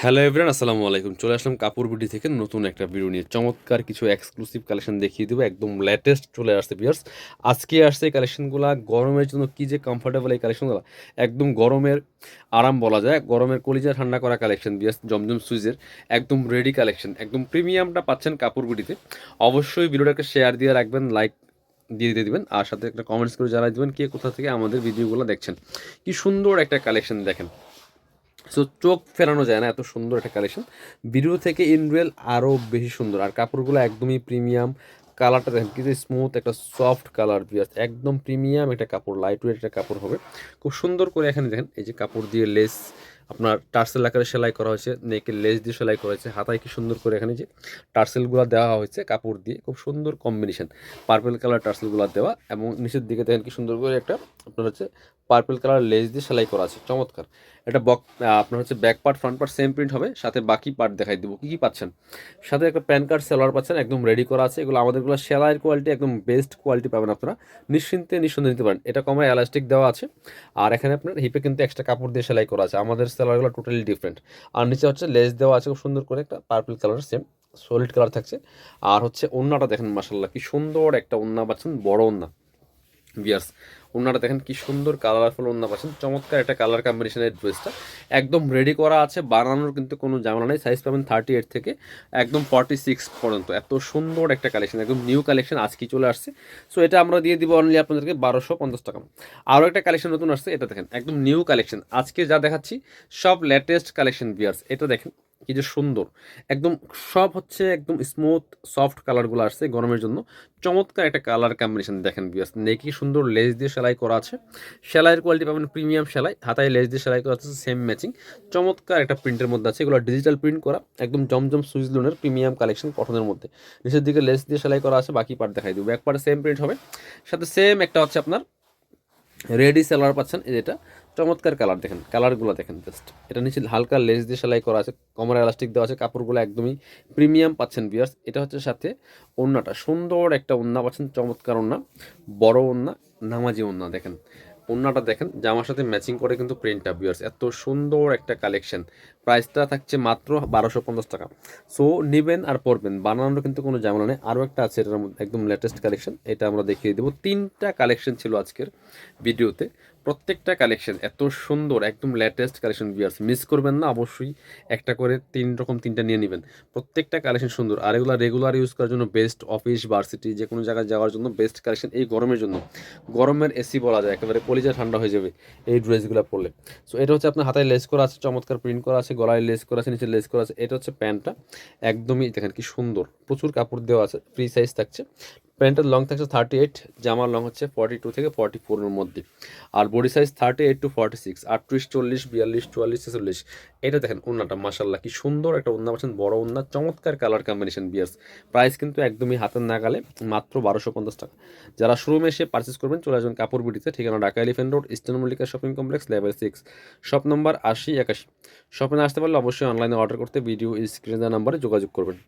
Hello everyone আসসালামু আলাইকুম। চলে আসলাম কাপড় বিডি থেকে নতুন একটা ভিডিও নিয়ে। চমৎকার কিছু এক্সক্লুসিভ কালেকশন দেখিয়ে দেবো, একদম লেটেস্ট চলে আসছে বিয়ার্স আজকে আসছে এই কালেকশনগুলো গরমের জন্য কী যে কমফোর্টেবল এই কালেকশনগুলো একদম গরমের আরাম বলা যায়। গরমের কলিজা ঠান্ডা করা কালেকশন বিয়ার্স জমজম সুইজের একদম রেডি কালেকশন একদম প্রিমিয়ামটা পাচ্ছেন কাপড় বিডিতে। অবশ্যই ভিডিওটাকে শেয়ার দিয়ে রাখবেন লাইক দিয়ে দিয়ে দিবেন, আর সাথে একটা কমেন্টস করে জানাই দিবেন, কে কোথা থেকে আমাদের ভিডিওগুলো দেখছেন। কি সুন্দর একটা কালেকশন দেখেন। সো চোখ ফেরানো যায় না, এত সুন্দর একটা কালেকশন ভিডিও থেকে ইন রিয়েল আরও বেশি সুন্দর। আর কাপড়গুলো একদমই প্রিমিয়াম কালারটা দেখেন কিছু স্মুথ একটা সফট কালার একদম প্রিমিয়াম একটা কাপড় লাইট ওয়েট একটা কাপড় হবে। খুব সুন্দর করে এখানে দেখেন, এই যে কাপড় দিয়ে লেস আপনার টার্সেল আকারে সেলাই করা হয়েছে নেকে লেস দিয়ে সেলাই করা হয়েছে। হাতায় কি সুন্দর করে এখানে যে টার্সেলগুলো দেওয়া হয়েছে, কাপড় দিয়ে। খুব সুন্দর কম্বিনেশন পার্পেল কালার টার্সেলগুলো দেওয়া এবং নিচের দিকে দেখেন কি সুন্দর করে একটা আপনার হচ্ছে পার্পেল কালার লেস দিয়ে সেলাই করা আছে, চমৎকার। এটা বক আপনার হচ্ছে back part front part same print হবে, সাথে বাকি পার্ট দেখাই দেবো, কী কী পাচ্ছেন? সাথে একটা প্যান কার্ড সেলার পাচ্ছেন, একদম রেডি করা আছে, এগুলো আমাদেরগুলো সেলাইয়ের কোয়ালিটি একদম বেস্ট কোয়ালিটি পাবেন আপনারা। নিশ্চিন্তে নিঃসন্দেহে নিতে পারেন, এটা কমে এলাস্টিক দেওয়া আছে। আর এখানে আপনার হিপে কিন্তু এক্সট্রা কাপড় দিয়ে সেলাই করা আছে, আমাদের সেলারগুলো টোটালি ডিফারেন্ট আর নিচে হচ্ছে লেস দেওয়া আছে, খুব সুন্দর করে একটা purple colour same solid colour থাকছে। আর হচ্ছে ওন্নাটা দেখেন মাসাল্লাহ কি সুন্দর একটা ওন্না পাচ্ছেন, বড় ওন্না। বিয়ার্স। ওনারা দেখেন কি সুন্দর কালারফুল ওনা পাচ্ছেন। চমৎকার একটা কালার কম্বিনেশনের ড্রেসটা। একদম রেডি করা আছে। বানানোর কিন্তু কোনো ঝামেলা নেই। সাইজ পাবেন থার্টি এইট থেকে একদম ফর্টি সিক্স পর্যন্ত। এত সুন্দর একটা কালেকশন একদম নিউ কালেকশন আজকেই চলে আসছে। সো এটা আমরা দিয়ে দিব অনলি আপনাদেরকে বারোশো পঞ্চাশ টাকা। আরও একটা কালেকশন নতুন আসছে। এটা দেখেন, একদম নিউ কালেকশন আজকে যা দেখাচ্ছি, সব লেটেস্ট কালেকশন বিয়ার্স। এটা দেখেন কি যে সুন্দর। একদম সব হচ্ছে একদম স্মুথ সফট কালারগুলো আসছে গরমের জন্য। চমৎকার একটা কালার কম্বিনেশন দেখেন বিয়াস নেকি সুন্দর লেস দিয়ে সেলাই করা আছে। সেলাইয়ের কোয়ালিটি পাবেন প্রিমিয়াম সেলাই। হাতায় লেস দিয়ে সেলাই করা আছে সেম ম্যাচিং চমৎকার একটা প্রিন্টের মধ্যে আছে। এগুলো ডিজিটাল প্রিন্ট করা, একদম জমজম সুইচ লোনের প্রিমিয়াম কালেকশন কটনের মধ্যে। নিচের দিকে লেস দিয়ে সেলাই করা আছে, বাকি পার্ট দেখাই দেবো। এক পার্টে সেম প্রিন্ট হবে। সাথে সেম একটা হচ্ছে আপনার রেডি সেলার পাচ্ছেন, এই যেটা চমৎকার কালার দেখেন, কালারগুলো দেখেন জাস্ট এটা নিচে হালকা লেস দিয়ে সেলাই করা আছে, কমরা এলাস্টিক দেওয়া আছে, কাপড়গুলো একদমই প্রিমিয়াম পাচ্ছেন বিয়ার্স এটা হচ্ছে সাথে ওন্নাটা, সুন্দর একটা ওন্না পাচ্ছেন, চমৎকার ওন্না, বড় ওন্না, নামাজি ওন্না দেখেন। ওন্নাটা দেখেন জামার সাথে ম্যাচিং করে কিন্তু প্রিন্টটা বিয়ার্স এত সুন্দর একটা কালেকশন প্রাইসটা থাকছে মাত্র বারোশো পঞ্চাশ টাকা। সো নেবেন আর পরবেন। বানানোর কিন্তু কোনো ঝামেলা নেই। আরও একটা আছে, এটার মধ্যে একদম লেটেস্ট কালেকশন এটা আমরা দেখিয়ে দেবো। তিনটা কালেকশন ছিল আজকের ভিডিওতে। প্রত্যেকটা কালেকশন এত সুন্দর, একদম লেটেস্ট কালেকশন বিয়ার্স মিস করবেন না, অবশ্যই একটা করে তিন রকম তিনটা নিয়ে নেবেন। প্রত্যেকটা কালেকশন সুন্দর। আর এগুলো রেগুলার ইউজ করার জন্য বেস্ট অফিস ভার্সিটি যে কোনো জায়গায় যাওয়ার জন্য বেস্ট কালেকশন এই গরমের জন্য। গরমের এসি বলা যায়, একেবারে কলিজা ঠান্ডা হয়ে যাবে এই ড্রেসগুলো পরলে। সো এটা হচ্ছে আপনার হাতায় লেস করা আছে, চমৎকার প্রিন্ট করা আছে, গলায় লেস করা আছে, নিচে লেস করা আছে। এটা হচ্ছে প্যান্টটা। একদমই দেখেন কি সুন্দর। প্রচুর কাপড় দেওয়া আছে ফ্রি সাইজ থাকছে। প্যান্টের লং থাকছে থার্টি এইট জামার লং হচ্ছে ফর্টি টু থেকে ফর্টি ফোরের মধ্যে। আর body size thirty eight to forty six আটত্রিশ, চল্লিশ, বিয়াল্লিশ, চুয়াল্লিশ, ছেচল্লিশ। এটা দেখেন উন্নাটা মাসাল্লাহ কি সুন্দর একটা উন্না পাচ্ছেন, বড় উন্না চমৎকার কালার কম্বিনেশন বিয়ার্স। প্রাইস কিন্তু একদমই হাতের নাগালে, মাত্র বারোশো পঞ্চাশ টাকা। যারা শোরুমে এসে পারচেস করবেন, চলে আসবেন কাপড় বিটিতে ঠিকানা Dhaka elephant road eastern Mallika shopping complex level six shop number আশি একাশি। শপে আসতে পারলে অবশ্যই অনলাইনে অর্ডার করতে ভিডিও স্ক্রিনে নাম্বারে যোগাযোগ করবেন।